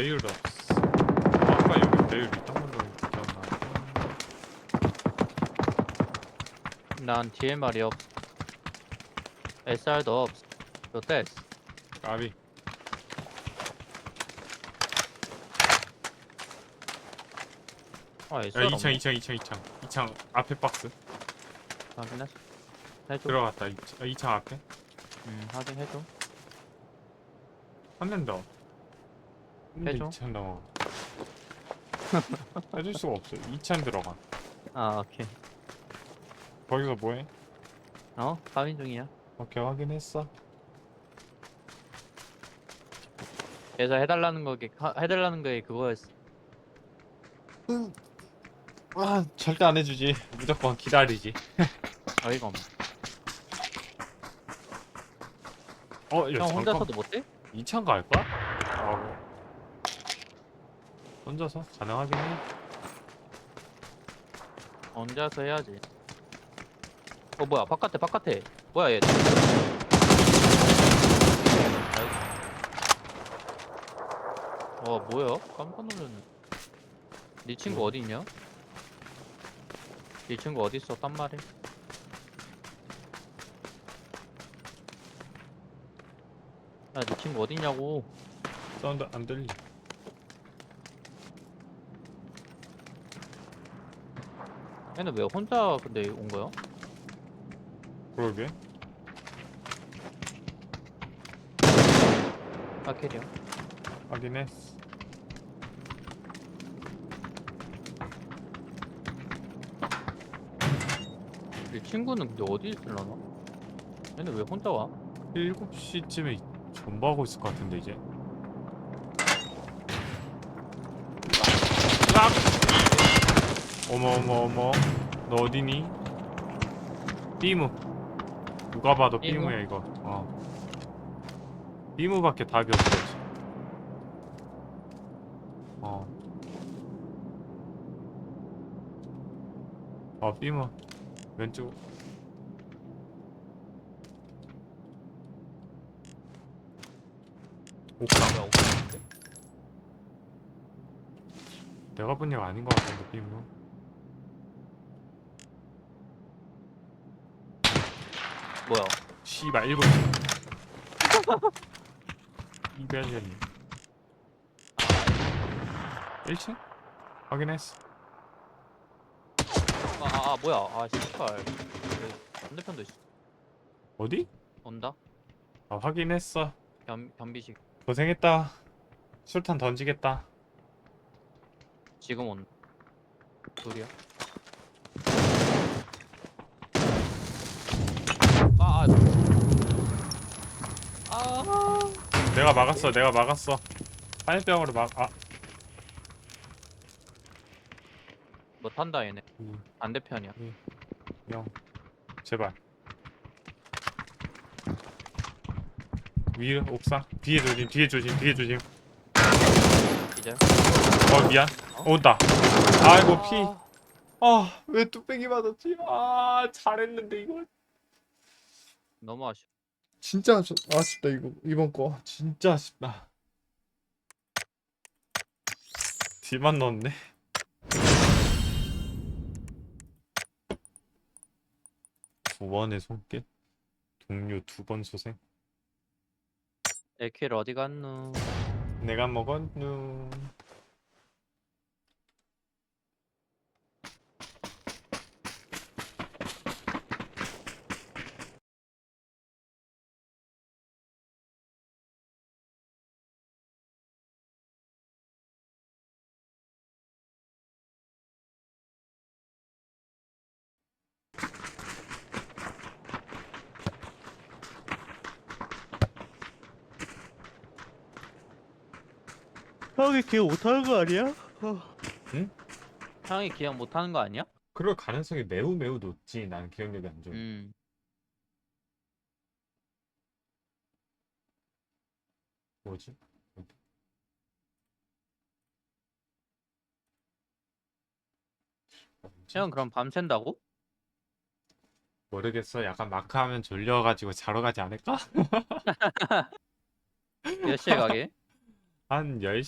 배율 없어. 아까 여기 배율 있던 걸로 기억나. 난 DMR이 없. SR도 없. 몇 대? 까비. 아 야, SR 2창, 2창, 2창, 2창. 2창 앞에 박스. 확인했어. 해줘. 들어갔다. 2창, 2창 앞에. 음 확인해줘. 한대 더. 해줘. 2창 넘어. 해줄 수가 없어. 2창 들어가. 아 오케이. 거기서 뭐해? 어? 확인 중이야. 오케이, 확인했어. 그래서 해달라는 거게 하- 해달라는 거에 그거였어. 아, 절대 안 해주지. 무조건 기다리지. 어이가 없네. 어, 야, 형 잠깐. 혼자서도 못해? 2창 갈까? 아, 혼자서 가능하긴 해. 혼자서 해야지. 어 뭐야 바깥에 바깥에 뭐야 얘. 와 뭐야 깜짝 놀랐네. 네 친구 뭐? 어디 있냐? 네 친구 어디 있어? 딴 말해. 야네 친구 어디 있냐고. 사운드 안 들리. 얘는 왜 혼자 근데 온 거야? 그러게. 아 캐리어. 확인했어. 네 친구는 근데 어디 있을라나? 얘는 왜 혼자 와? 7시쯤에 존버하고 있을 것 같은데 이제. 딱! 어머 어머 어머. 너 어디니? 삐무. 누가 봐도 삐무? 삐무야 이거. 어. 삐무밖에 답이 없어. 지금. 어. 어 삐무. 왼쪽. 옥상. 뭐야 없는데? 내가 본 얘가 아닌 것 같은데 삐무. 뭐야? 씨발 일본. 이별년이. 1층? 확인했어. 아, 아, 아 뭐야? 아 씨발. 반대편도 있어. 어디? 온다? 아 확인했어. 변 변비식 고생했다. 술탄 던지겠다. 지금 온. 둘이야. 아, 아. 아. 내가 막았어. 내가 막았어. 화염병으로 막. 아. 뭐 탄다 얘네. 음, 반대편이야. 형. 제발. 위 옥상. 뒤에 조심. 뒤에 조심. 뒤에 조심. 이제. 어 미안. 어? 온다. 아이고 피. 아, 아, 왜 뚝배기 맞았지? 아, 잘했는데 이거. 너무 아쉬워. 진짜 아쉽, 아쉽다 이거 이번 거. 진짜 아쉽다. 뒤만 넣었네. 두 번의 손길. 동료 두 번 소생. 에킬 어디 갔누? 내가 먹었누. 형이 기억 못하는 거 아니야? 응? 형이 기억 못하는 거 아니야? 그럴 가능성이 매우 매우 높지. 나는 기억력이 안 좋아. 음. 뭐지? 형 그럼 밤 샌다고? 모르겠어. 약간 마크하면 졸려가지고 자러 가지 않을까? 몇 시에 가게? 한 10시